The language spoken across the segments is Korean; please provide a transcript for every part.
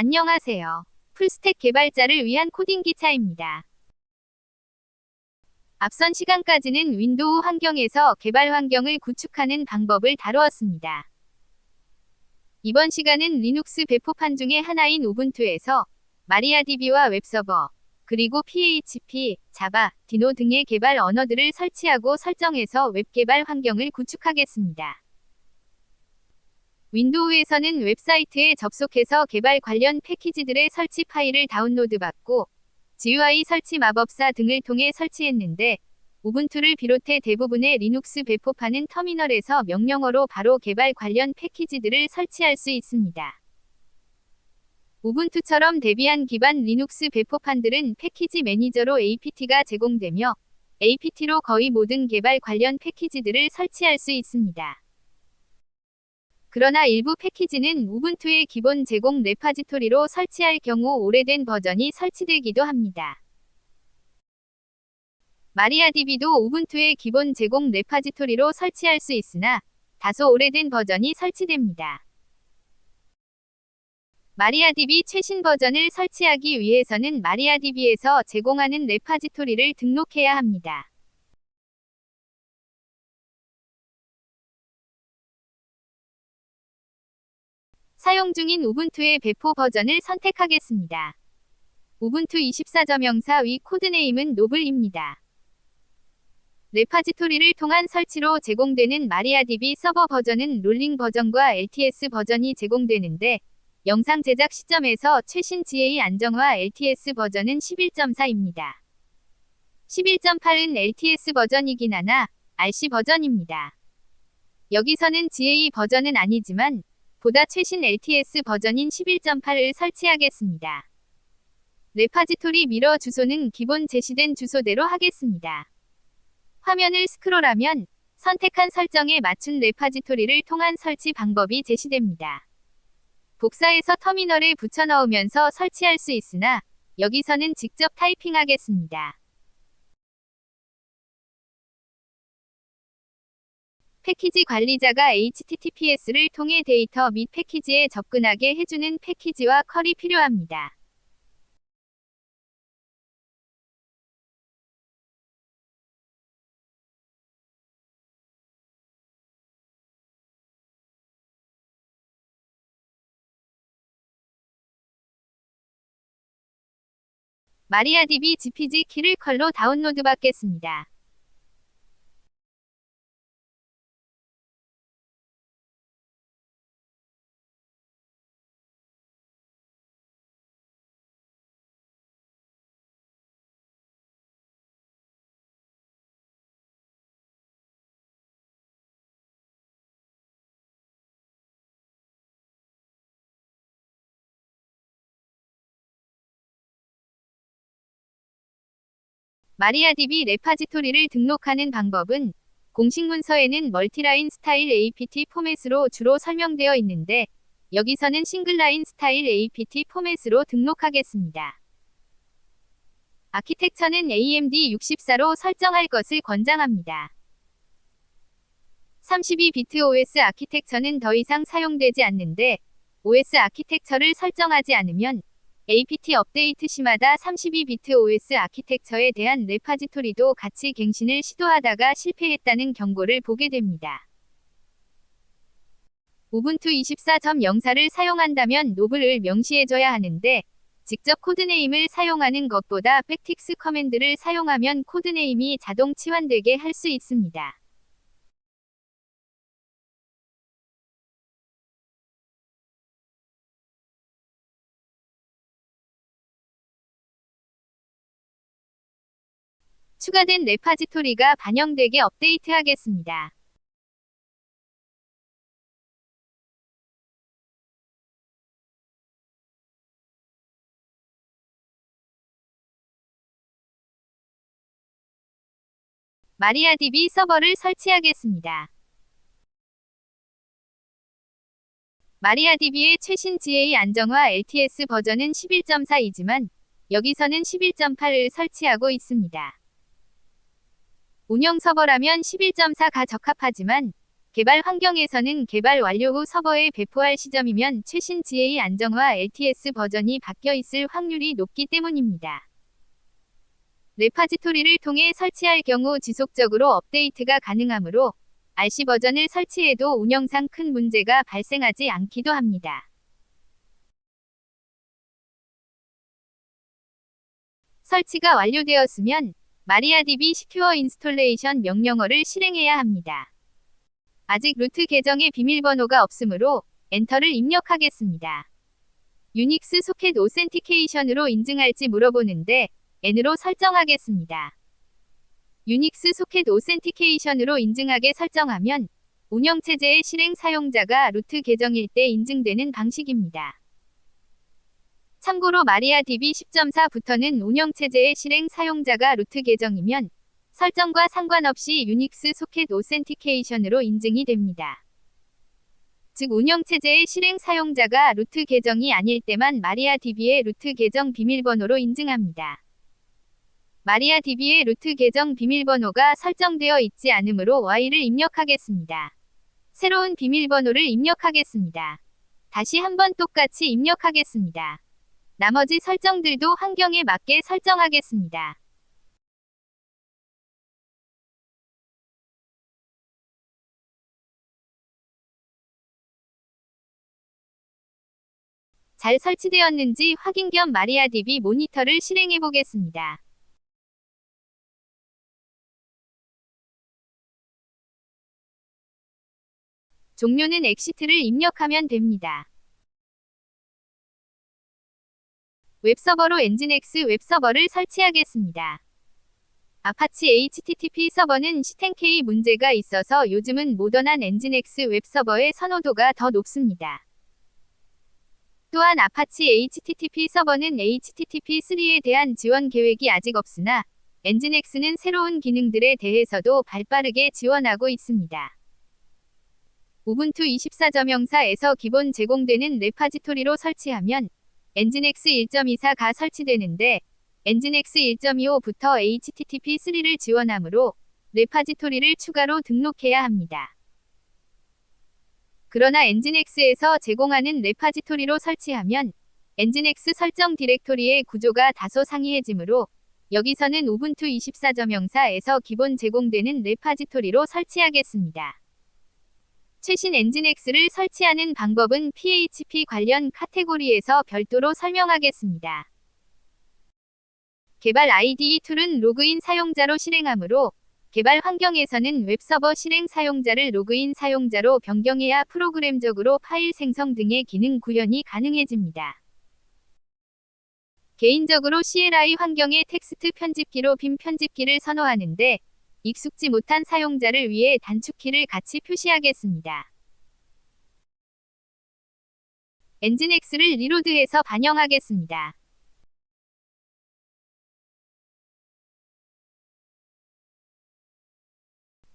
안녕하세요. 풀스택 개발자를 위한 코딩 기차입니다. 앞선 시간까지는 윈도우 환경에서 개발 환경을 구축하는 방법을 다루었습니다. 이번 시간은 리눅스 배포판 중의 하나인 우분투에서 마리아DB와 웹서버, 그리고 PHP, 자바, 디노 등의 개발 언어들을 설치하고 설정해서 웹 개발 환경을 구축하겠습니다. 윈도우에서는 웹사이트에 접속해서 개발 관련 패키지들의 설치 파일을 다운로드 받고 GUI 설치 마법사 등을 통해 설치했는데 우분투를 비롯해 대부분의 리눅스 배포판은 터미널에서 명령어로 바로 개발 관련 패키지들을 설치할 수 있습니다. 우분투처럼 대비한 기반 리눅스 배포판들은 패키지 매니저로 apt가 제공되며 apt로 거의 모든 개발 관련 패키지들을 설치할 수 있습니다. 그러나 일부 패키지는 우분투의 기본 제공 레파지토리로 설치할 경우 오래된 버전이 설치되기도 합니다. 마리아DB도 우분투의 기본 제공 레파지토리로 설치할 수 있으나 다소 오래된 버전이 설치됩니다. 마리아DB 최신 버전을 설치하기 위해서는 마리아DB에서 제공하는 레파지토리를 등록해야 합니다. 사용 중인 우분투의 배포 버전을 선택하겠습니다. 우분투 24.04 위 코드네임은 노블입니다. 레파지토리를 통한 설치로 제공되는 마리아DB 서버 버전은 롤링 버전과 LTS 버전이 제공되는데 영상 제작 시점에서 최신 GA 안정화 LTS 버전은 11.4입니다. 11.8은 LTS 버전이긴 하나 RC 버전입니다. 여기서는 GA 버전은 아니지만 보다 최신 LTS 버전인 11.8을 설치하겠습니다. 레파지토리 미러 주소는 기본 제시된 주소대로 하겠습니다. 화면을 스크롤하면 선택한 설정에 맞춘 레파지토리를 통한 설치 방법이 제시됩니다. 복사해서 터미널에 붙여 넣으면서 설치할 수 있으나 여기서는 직접 타이핑하겠습니다. 패키지 관리자가 HTTPS를 통해 데이터 및 패키지에 접근하게 해주는 패키지와 컬이 필요합니다. 마리아DB GPG 키를 컬로 다운로드 받겠습니다. 마리아DB 레파지토리를 등록하는 방법은 공식 문서에는 멀티라인 스타일 APT 포맷으로 주로 설명되어 있는데 여기서는 싱글라인 스타일 APT 포맷으로 등록하겠습니다. 아키텍처는 AMD 64로 설정할 것을 권장합니다. 32비트 OS 아키텍처는 더 이상 사용되지 않는데 OS 아키텍처를 설정하지 않으면 APT 업데이트 시마다 32비트 OS 아키텍처에 대한 레파지토리도 같이 갱신을 시도하다가 실패했다는 경고를 보게 됩니다. 우분투 24.04를 사용한다면 노블을 명시해줘야 하는데 직접 코드네임을 사용하는 것보다 백틱스 커맨드를 사용하면 코드네임이 자동 치환되게 할 수 있습니다. 추가된 레파지토리가 반영되게 업데이트하겠습니다. 마리아DB 서버를 설치하겠습니다. 마리아DB의 최신 GA 안정화 LTS 버전은 11.4이지만 여기서는 11.8을 설치하고 있습니다. 운영 서버라면 11.4가 적합하지만 개발 환경에서는 개발 완료 후 서버에 배포할 시점이면 최신 GA 안정화 LTS 버전이 바뀌어 있을 확률이 높기 때문입니다. 레파지토리를 통해 설치할 경우 지속적으로 업데이트가 가능하므로 RC 버전을 설치해도 운영상 큰 문제가 발생하지 않기도 합니다. 설치가 완료되었으면 마리아DB 시큐어 인스톨레이션 명령어를 실행해야 합니다. 아직 루트 계정에 비밀번호가 없으므로 엔터를 입력하겠습니다. 유닉스 소켓 오센티케이션으로 인증할지 물어보는데 N으로 설정하겠습니다. 유닉스 소켓 오센티케이션으로 인증하게 설정하면 운영체제의 실행 사용자가 루트 계정일 때 인증되는 방식입니다. 참고로 마리아DB 10.4부터는 운영체제의 실행 사용자가 루트 계정이면 설정과 상관없이 유닉스 소켓 오센티케이션으로 인증이 됩니다. 즉 운영체제의 실행 사용자가 루트 계정이 아닐 때만 마리아DB의 루트 계정 비밀번호로 인증합니다. 마리아DB의 루트 계정 비밀번호가 설정되어 있지 않으므로 Y를 입력하겠습니다. 새로운 비밀번호를 입력하겠습니다. 다시 한번 똑같이 입력하겠습니다. 나머지 설정들도 환경에 맞게 설정하겠습니다. 잘 설치되었는지 확인 겸 마리아DB 모니터를 실행해 보겠습니다. 종료는 엑시트를 입력하면 됩니다. 웹서버로 엔진X 웹서버를 설치하겠습니다. 아파치 HTTP 서버는 C10K 문제가 있어서 요즘은 모던한 엔진X 웹서버의 선호도가 더 높습니다. 또한 아파치 HTTP 서버는 HTTP3에 대한 지원 계획이 아직 없으나 엔진X는 새로운 기능들에 대해서도 발빠르게 지원하고 있습니다. 우분투 24.04에서 기본 제공되는 레파지토리로 설치하면 엔진X 1.24가 설치되는데 엔진X 1.25부터 HTTP3를 지원하므로 레파지토리를 추가로 등록해야 합니다. 그러나 엔진X에서 제공하는 레파지토리로 설치하면 엔진X 설정 디렉토리의 구조가 다소 상이해지므로 여기서는 우분투 24.04에서 기본 제공되는 레파지토리로 설치하겠습니다. 최신 엔진X를 설치하는 방법은 PHP 관련 카테고리에서 별도로 설명하겠습니다. 개발 IDE 툴은 로그인 사용자로 실행하므로 개발 환경에서는 웹서버 실행 사용자를 로그인 사용자로 변경해야 프로그램적으로 파일 생성 등의 기능 구현이 가능해집니다. 개인적으로 CLI 환경의 텍스트 편집기로 빔 편집기를 선호하는데 익숙지 못한 사용자를 위해 단축키를 같이 표시하겠습니다. 엔진X를 리로드해서 반영하겠습니다.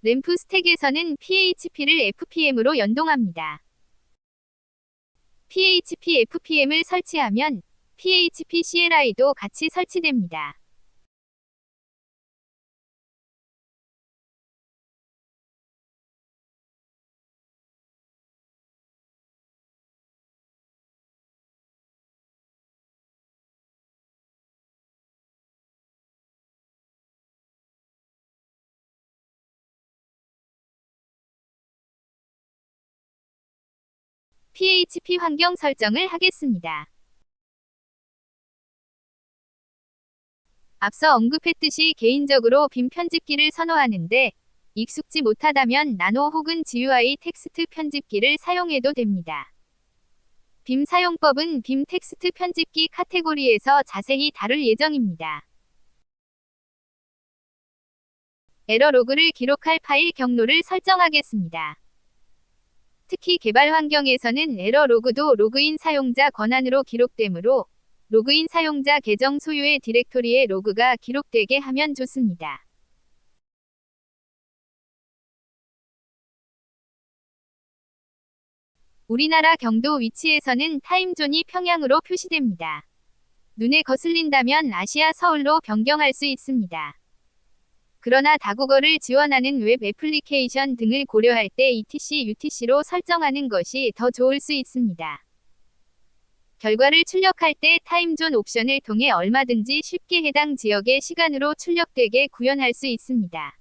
램프 스택에서는 PHP를 FPM으로 연동합니다. PHP FPM을 설치하면 PHP CLI도 같이 설치됩니다. PHP 환경 설정을 하겠습니다. 앞서 언급했듯이 개인적으로 빔 편집기를 선호하는데 익숙지 못하다면 나노 혹은 GUI 텍스트 편집기를 사용해도 됩니다. 빔 사용법은 빔 텍스트 편집기 카테고리에서 자세히 다룰 예정입니다. 에러 로그를 기록할 파일 경로를 설정하겠습니다. 특히 개발 환경에서는 에러 로그도 로그인 사용자 권한으로 기록되므로 로그인 사용자 계정 소유의 디렉토리에 로그가 기록되게 하면 좋습니다. 우리나라 경도 위치에서는 타임존이 평양으로 표시됩니다. 눈에 거슬린다면 아시아 서울로 변경할 수 있습니다. 그러나 다국어를 지원하는 웹 애플리케이션 등을 고려할 때 ETC, UTC로 설정하는 것이 더 좋을 수 있습니다. 결과를 출력할 때 타임존 옵션을 통해 얼마든지 쉽게 해당 지역의 시간으로 출력되게 구현할 수 있습니다.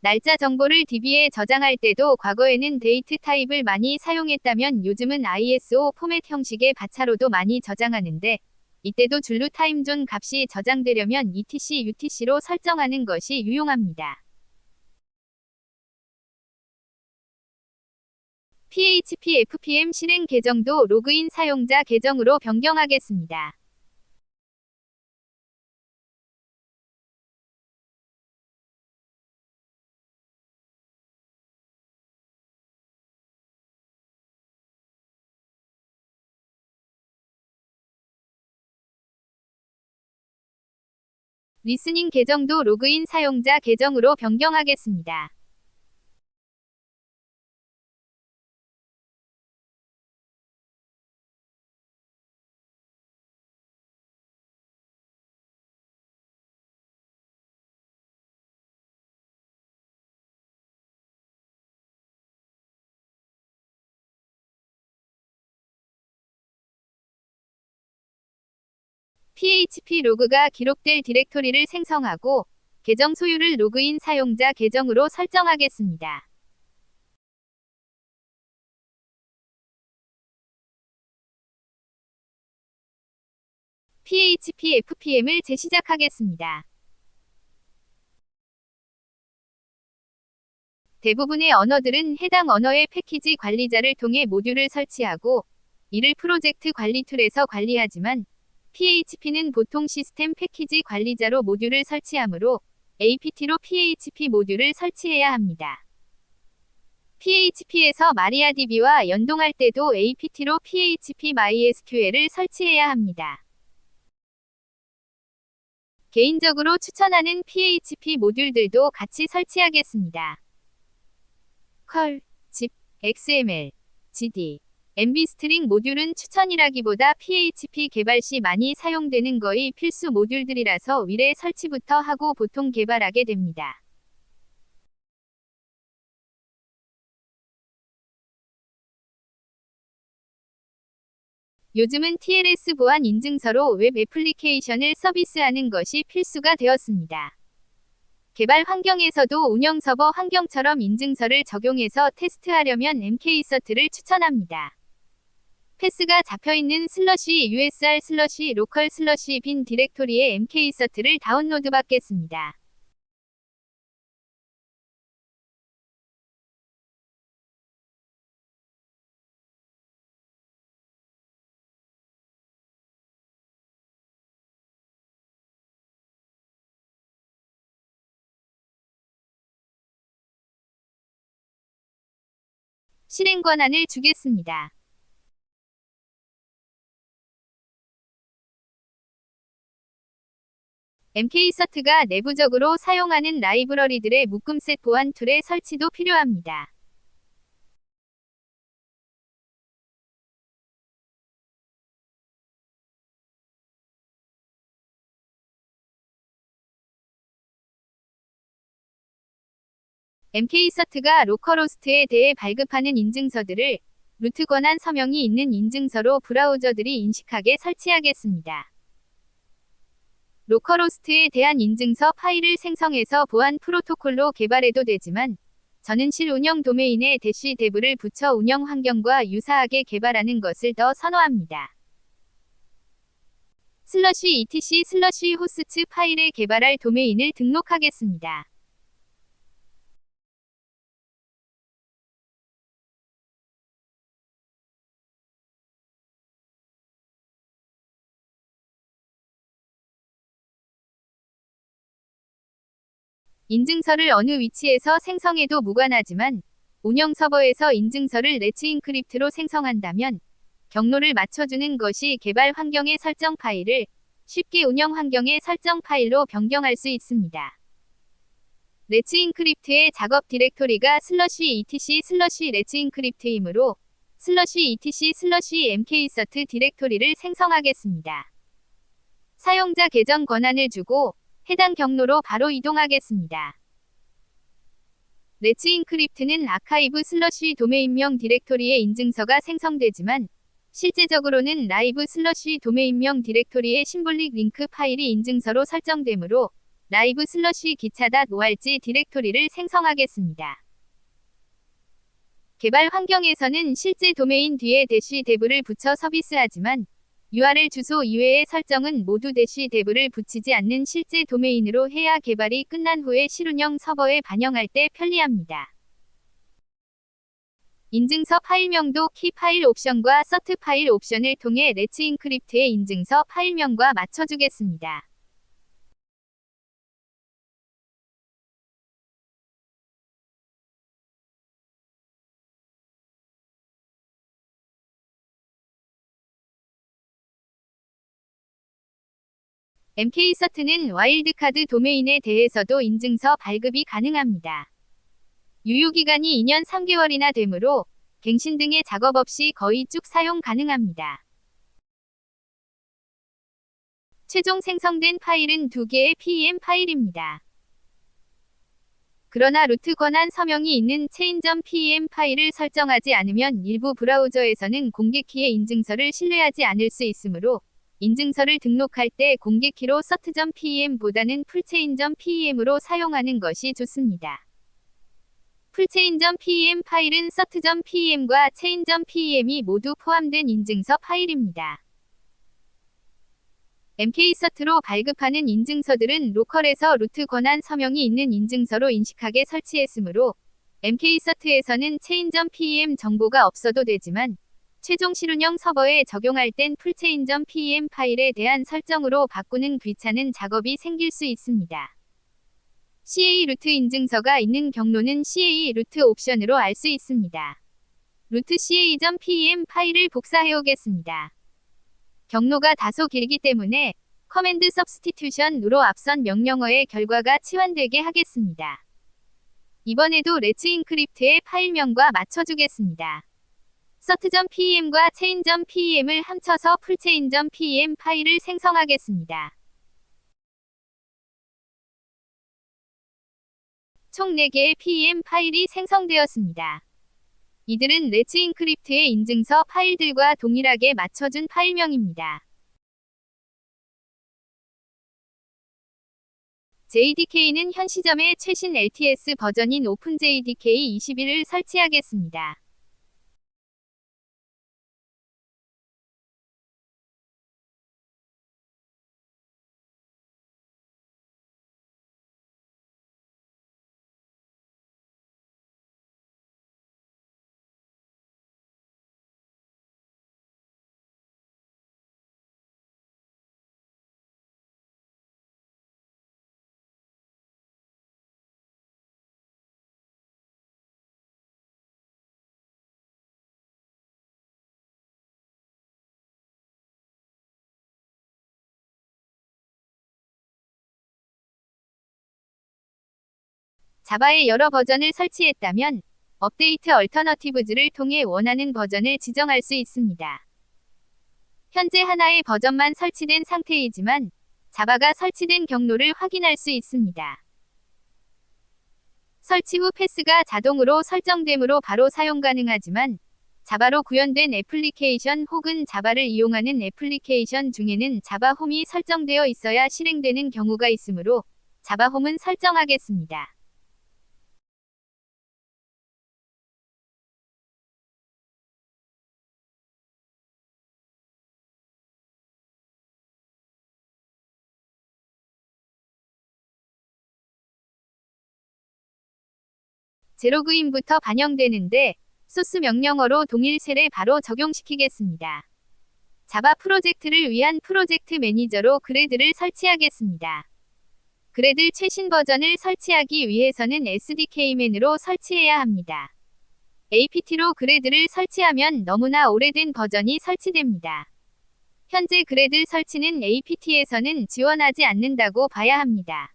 날짜 정보를 DB에 저장할 때도 과거에는 데이트 타입을 많이 사용했다면 요즘은 ISO 포맷 형식의 바차로도 많이 저장하는데 이때도 줄루 타임존 값이 저장되려면 ETC, UTC로 설정하는 것이 유용합니다. PHP FPM 실행 계정도 로그인 사용자 계정으로 변경하겠습니다. 리스닝 계정도 로그인 사용자 계정으로 변경하겠습니다. PHP 로그가 기록될 디렉토리를 생성하고 계정 소유를 로그인 사용자 계정으로 설정하겠습니다. PHP FPM을 재시작하겠습니다. 대부분의 언어들은 해당 언어의 패키지 관리자를 통해 모듈을 설치하고 이를 프로젝트 관리 툴에서 관리하지만 PHP는 보통 시스템 패키지 관리자로 모듈을 설치하므로 APT로 PHP 모듈을 설치해야 합니다. PHP에서 마리아DB와 연동할 때도 APT로 PHP MySQL을 설치해야 합니다. 개인적으로 추천하는 PHP 모듈들도 같이 설치하겠습니다. 컬, zip, XML, GD, MB 스트링 모듈은 추천이라기보다 PHP 개발 시 많이 사용되는 거의 필수 모듈들이라서 위례 설치부터 하고 보통 개발하게 됩니다. 요즘은 TLS 보안 인증서로 웹 애플리케이션을 서비스하는 것이 필수가 되었습니다. 개발 환경에서도 운영 서버 환경처럼 인증서를 적용해서 테스트하려면 MK서트를 추천합니다. 패스가 잡혀있는 슬러시 usr 슬러시 로컬 슬러시 빈 디렉토리의 MK서트를 다운로드 받겠습니다. 실행 권한을 주겠습니다. MK서트가 내부적으로 사용하는 라이브러리들의 묶음셋 보안 툴의 설치도 필요합니다. MK서트가 로컬호스트에 대해 발급하는 인증서들을 루트 권한 서명이 있는 인증서로 브라우저들이 인식하게 설치하겠습니다. 로컬호스트에 대한 인증서 파일을 생성해서 보안 프로토콜로 개발해도 되지만 저는 실 운영 도메인에 대시 대부를 붙여 운영 환경과 유사하게 개발하는 것을 더 선호합니다. 슬러시 etc 슬러시 호스트 파일에 개발할 도메인을 등록하겠습니다. 인증서를 어느 위치에서 생성해도 무관하지만 운영 서버에서 인증서를 레츠 인크립트로 생성한다면 경로를 맞춰주는 것이 개발 환경의 설정 파일을 쉽게 운영 환경의 설정 파일로 변경할 수 있습니다. 레츠 인크립트의 작업 디렉토리가 슬러시 etc 슬러시 레츠 인크립트이므로 슬러시 etc 슬러시 mkcert 디렉토리를 생성하겠습니다. 사용자 계정 권한을 주고 해당 경로로 바로 이동하겠습니다. 레츠 인크립트는 아카이브 슬러시 도메인명 디렉토리의 인증서가 생성되지만 실제적으로는 라이브 슬러시 도메인명 디렉토리의 심볼릭 링크 파일이 인증서로 설정되므로 라이브 슬러시 기차닷 ORG 디렉토리를 생성하겠습니다. 개발 환경에서는 실제 도메인 뒤에 대시 대부를 붙여 서비스하지만 URL 주소 이외의 설정은 모두 대시 대부를 붙이지 않는 실제 도메인으로 해야 개발이 끝난 후에 실운영 서버에 반영할 때 편리합니다. 인증서 파일명도 키 파일 옵션과 서트 파일 옵션을 통해 레츠 인크립트의 인증서 파일명과 맞춰주겠습니다. MK서트는 와일드카드 도메인에 대해서도 인증서 발급이 가능합니다. 유효기간이 2년 3개월이나 되므로 갱신 등의 작업 없이 거의 쭉 사용 가능합니다. 최종 생성된 파일은 두 개의 PEM 파일입니다. 그러나 루트 권한 서명이 있는 체인.pem 파일을 설정하지 않으면 일부 브라우저에서는 공개키의 인증서를 신뢰하지 않을 수 있으므로 인증서를 등록할 때 공개 키로 서트.pem보다는 풀체인.pem으로 사용하는 것이 좋습니다. 풀체인.pem 파일은 서트.pem과 체인.pem이 모두 포함된 인증서 파일입니다. MK서트로 발급하는 인증서들은 로컬에서 루트 권한 서명이 있는 인증서로 인식하게 설치했으므로 MK서트에서는 체인.pem 정보가 없어도 되지만 최종 실운영 서버에 적용할 땐 풀체인.pem 파일에 대한 설정으로 바꾸는 귀찮은 작업이 생길 수 있습니다. CA 루트 인증서가 있는 경로는 CA 루트 옵션으로 알 수 있습니다. 루트 CA.pem 파일을 복사해 오겠습니다. 경로가 다소 길기 때문에 커맨드 서브스티튜션으로 앞선 명령어의 결과가 치환되게 하겠습니다. 이번에도 레츠 인크립트의 파일명과 맞춰주겠습니다. 서트.pem과 체인.pem을 합쳐서 풀체인.pem 파일을 생성하겠습니다. 총 4개의 PEM 파일이 생성되었습니다. 이들은 레츠 인크립트의 인증서 파일들과 동일하게 맞춰준 파일명입니다. JDK는 현 시점에 최신 LTS 버전인 OpenJDK 21을 설치하겠습니다. 자바의 여러 버전을 설치했다면 업데이트 얼터너티브즈를 통해 원하는 버전을 지정할 수 있습니다. 현재 하나의 버전만 설치된 상태이지만 자바가 설치된 경로를 확인할 수 있습니다. 설치 후 패스가 자동으로 설정되므로 바로 사용 가능하지만 자바로 구현된 애플리케이션 혹은 자바를 이용하는 애플리케이션 중에는 자바 홈이 설정되어 있어야 실행되는 경우가 있으므로 자바 홈은 설정하겠습니다. 제로그인부터 반영되는데 소스 명령어로 동일 셀에 바로 적용시키겠습니다. 자바 프로젝트를 위한 프로젝트 매니저로 그래드를 설치하겠습니다. 그래드 최신 버전을 설치하기 위해서는 SDK맨으로 설치해야 합니다. APT로 그래드를 설치하면 너무나 오래된 버전이 설치됩니다. 현재 그래드 설치는 APT에서는 지원하지 않는다고 봐야 합니다.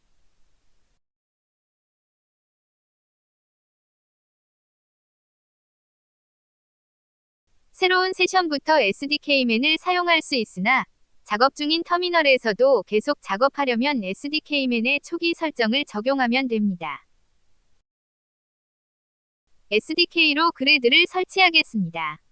새로운 세션부터 SDK맨을 사용할 수 있으나 작업 중인 터미널에서도 계속 작업하려면 SDK맨의 초기 설정을 적용하면 됩니다. SDK로 그래드를 설치하겠습니다.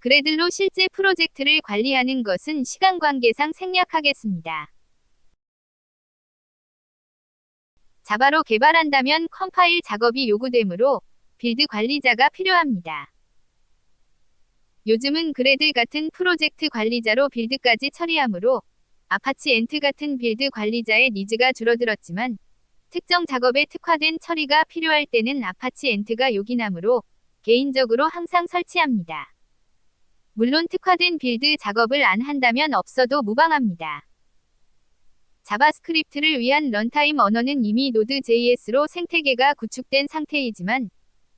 그래들로 실제 프로젝트를 관리하는 것은 시간 관계상 생략하겠습니다. 자바로 개발한다면 컴파일 작업이 요구되므로 빌드 관리자가 필요합니다. 요즘은 그래들 같은 프로젝트 관리자로 빌드까지 처리하므로 아파치 엔트 같은 빌드 관리자의 니즈가 줄어들었지만 특정 작업에 특화된 처리가 필요할 때는 아파치 엔트가 요긴하므로 개인적으로 항상 설치합니다. 물론 특화된 빌드 작업을 안 한다면 없어도 무방합니다. 자바스크립트를 위한 런타임 언어는 이미 노드.js로 생태계가 구축된 상태이지만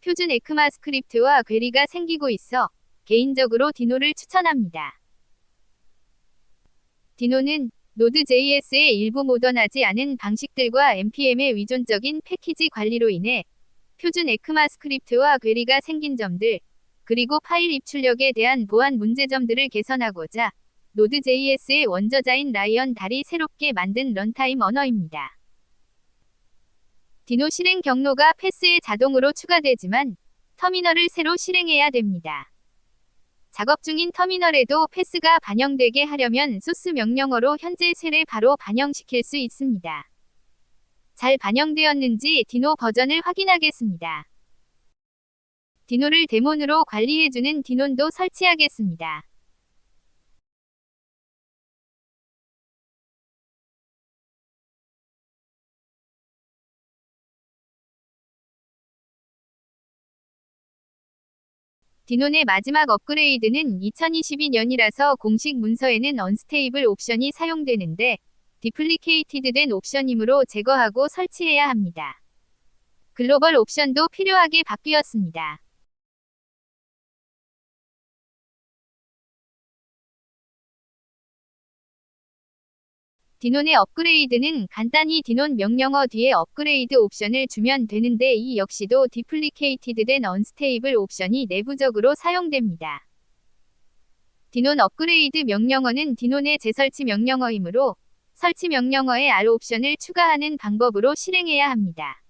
표준 에크마 스크립트와 괴리가 생기고 있어 개인적으로 디노를 추천합니다. 디노는 노드.js의 일부 모던하지 않은 방식들과 npm의 위존적인 패키지 관리로 인해 표준 에크마 스크립트와 괴리가 생긴 점들, 그리고 파일 입출력에 대한 보안 문제점들을 개선하고자 노드.js의 원저자인 라이언 달이 새롭게 만든 런타임 언어입니다. 디노 실행 경로가 패스에 자동으로 추가되지만 터미널을 새로 실행해야 됩니다. 작업 중인 터미널에도 패스가 반영되게 하려면 소스 명령어로 현재 셀에 바로 반영시킬 수 있습니다. 잘 반영되었는지 디노 버전을 확인하겠습니다. 디노를 데몬으로 관리해주는 디논도 설치하겠습니다. 디논의 마지막 업그레이드는 2022년이라서 공식 문서에는 언스테이블 옵션이 사용되는데 디플리케이티드 된 옵션이므로 제거하고 설치해야 합니다. 글로벌 옵션도 필요하게 바뀌었습니다. 디논의 업그레이드는 간단히 디논 명령어 뒤에 업그레이드 옵션을 주면 되는데 이 역시도 디플리케이티드된 언스테이블 옵션이 내부적으로 사용됩니다. 디논 업그레이드 명령어는 디논의 재설치 명령어이므로 설치 명령어에 R 옵션을 추가하는 방법으로 실행해야 합니다.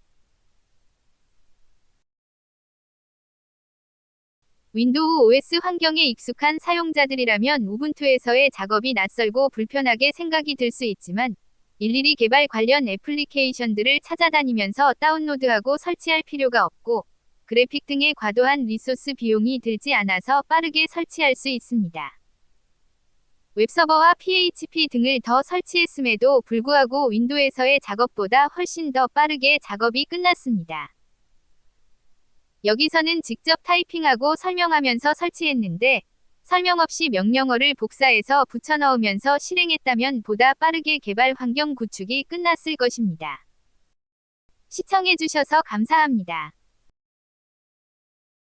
윈도우 OS 환경에 익숙한 사용자들이라면 우분투에서의 작업이 낯설고 불편하게 생각이 들 수 있지만 일일이 개발 관련 애플리케이션들을 찾아다니면서 다운로드하고 설치할 필요가 없고 그래픽 등의 과도한 리소스 비용이 들지 않아서 빠르게 설치할 수 있습니다. 웹서버와 PHP 등을 더 설치했음에도 불구하고 윈도우에서의 작업보다 훨씬 더 빠르게 작업이 끝났습니다. 여기서는 직접 타이핑하고 설명하면서 설치했는데 설명 없이 명령어를 복사해서 붙여넣으면서 실행했다면 보다 빠르게 개발 환경 구축이 끝났을 것입니다. 시청해주셔서 감사합니다.